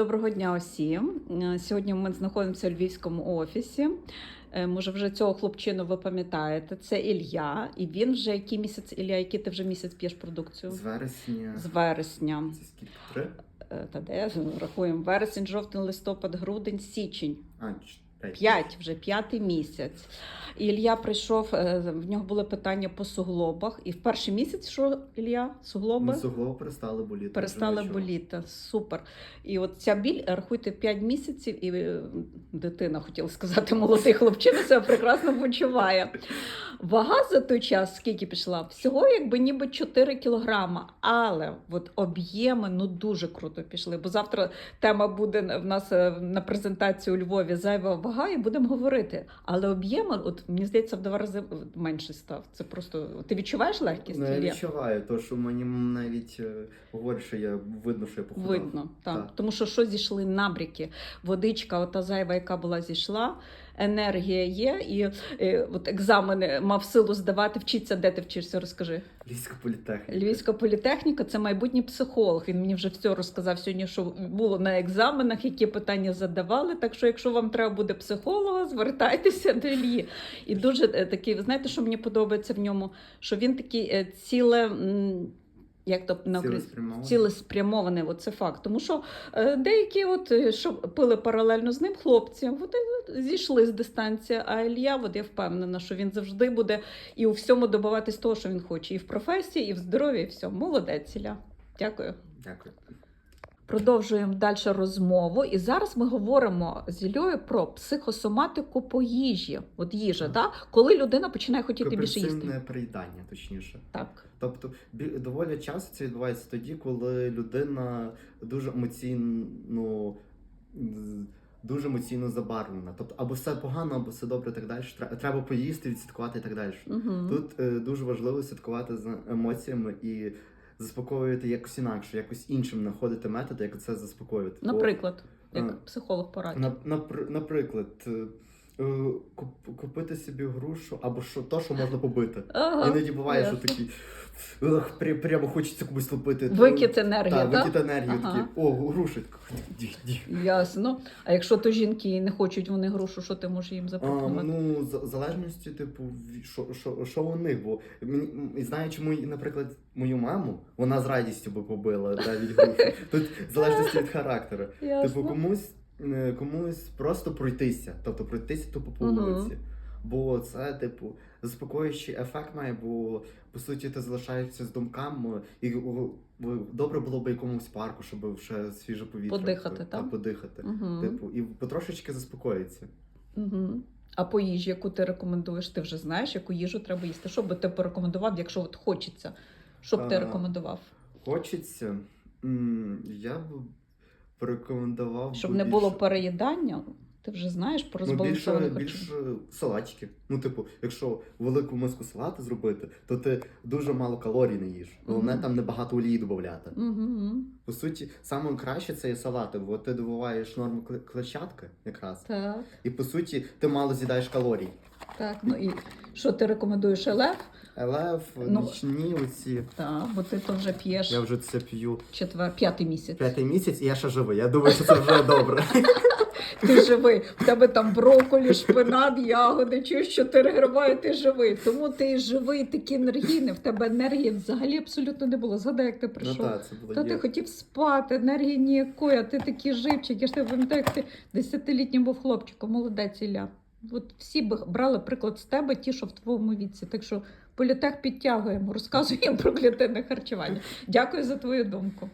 Доброго дня усім. Е, Сьогодні ми знаходимося у львівському офісі. Е, Може, вже цього хлопчину ви пам'ятаєте. Це Ілля, і він вже який місяць Ілля, який ти вже місяць п'єш продукцію? З вересня. З вересня. Це скільки? Три? Е, Та де рахуємо вересень, жовтень, листопад, грудень, січень. А, п'ять. Вже п'ятий місяць. І Ілля прийшов, е, в нього були питання по суглобах. І в перший місяць, що Ілля, суглоби? Ну, суглоби перестали боліти. перестали боліти. Супер. І от ця біль, рахуйте, 5 місяців, і е, дитина, хотіла сказати, молодий хлопчина себе прекрасно почуває. Вага за той час, скільки пішла? Всього якби ніби 4 кілограма. Але от об'єми ну дуже круто пішли. Бо завтра тема буде в нас е, на презентації у Львові зайва вага, і будемо говорити. Але об'єми, от мені здається, в два рази менше став. Це просто ти відчуваєш легкість? Ну, я відчуваю, то що мені навіть е, говорять, що я видно, що я похудав. Видно, так. Так. Тому що що зійшли набряки? Водичка, ота зайва, яка була зійшла, енергія є, і е, от екзамени мав силу здавати, вчиться, де ти вчишся, розкажи. Львівська політехніка. Львівська політехніка це майбутній психолог. Він мені вже все розказав сьогодні, що було на екзаменах, які питання задавали. Так що, якщо вам треба буде психолога, звертайтеся до Іллі. І дуже е, такий, ви знаєте, що мені подобається в ньому? Що він такий е, ціле. Як то на? Цілеспрямований. цілеспрямований, от це факт. Тому що е, деякі, от, е, що пили паралельно з ним хлопці, вони зійшли з дистанції, а Ілья, от я впевнена, що він завжди буде і у всьому добиватись того, що він хоче, і в професії, і в здоров'ї, і всьому. Молодець, Ілля. Дякую. Дякую. Продовжуємо далі розмову. І зараз ми говоримо з Іллею про психосоматику по їжі. От їжа, Так. да? коли людина починає хотіти більше їсти. Компульсивне переїдання, точніше. Так. Тобто доволі часто це відбувається тоді, коли людина дуже емоційно дуже емоційно забарвлена. Тобто або все погано, або все добре, так далі. Треба поїсти, відслідкувати і так далі. Угу. Тут е, дуже важливо слідкувати за емоціями і заспокоювати якось інакше, якось іншим знаходити методи, як це заспокоювати. Наприклад, як е, психолог порадить. на, напр- наприклад, е, купити собі грушу або що, то, що можна побити. Ага, Іноді буває, що «Ох, пря- прямо хочеться комусь лупити. Викид енергії, Так, так? викид енергії. Ага. О, грушить. Діх, діх. Ясно. А якщо то жінки не хочуть вони грошу, що ти можеш їм А, запропонувати? ну, за- в залежності, типу, що, що, що у них, бо мені, знаючи мою, наприклад, мою маму, вона з радістю би побила навіть грушу. Тут в залежності від характеру. Ясно. Типу, комусь, е, комусь просто пройтися, тобто пройтися тупо по Мгм. вулиці. Бо це, типу, заспокоюючий ефект має, бо по суті ти залишаєшся з думками, і о, о, добре було б якомусь парку, щоб ще свіже повітря Подихати, та, так? подихати. Угу. Типу, і потрошечки заспокоїться. Угу. А по їжі, яку ти рекомендуєш, ти вже знаєш, яку їжу треба їсти. Що би ти порекомендував, якщо от хочеться? Що б ти А, рекомендував? Хочеться. м, Я б порекомендував. Щоб би не було більше- переїдання, ти вже знаєш про Ну, більше, збалансоване більше харчування. салатики. Ну, типу, якщо велику миску салату зробити, то ти дуже мало калорій не їш. Головне Мгм. там небагато олії додати. Угу. По суті, саме краще це є салати, бо ти добуваєш норму кле- клетчатки якраз. Так, І по суті, ти мало з'їдаєш калорій. Так. Ну і що ти рекомендуєш Елеф? Елеф, Ну, нічні оці. Так, бо ти то вже п'єш Я вже це п'ю четвер, п'ятий місяць. п'ятий місяць, і я ще живий. Я думаю, що це вже добре. Ти живий. В тебе там брокколі, шпинат, ягоди, чуєш, чотири гриба, і ти живий. Тому ти живий, такий енергійний. В тебе енергії взагалі абсолютно не було. Згадай, як ти Ну прийшов. так, це було Та ти є. хотів спати, енергії ніякої, а ти такий живчик. Я ж тебе пам'ятаю, як ти десятилітнім був хлопчиком, молодець Ілля. От всі б брали приклад з тебе, ті, що в твоєму віці. Так що політех підтягуємо, розказуємо про клітинне харчування. Дякую за твою думку.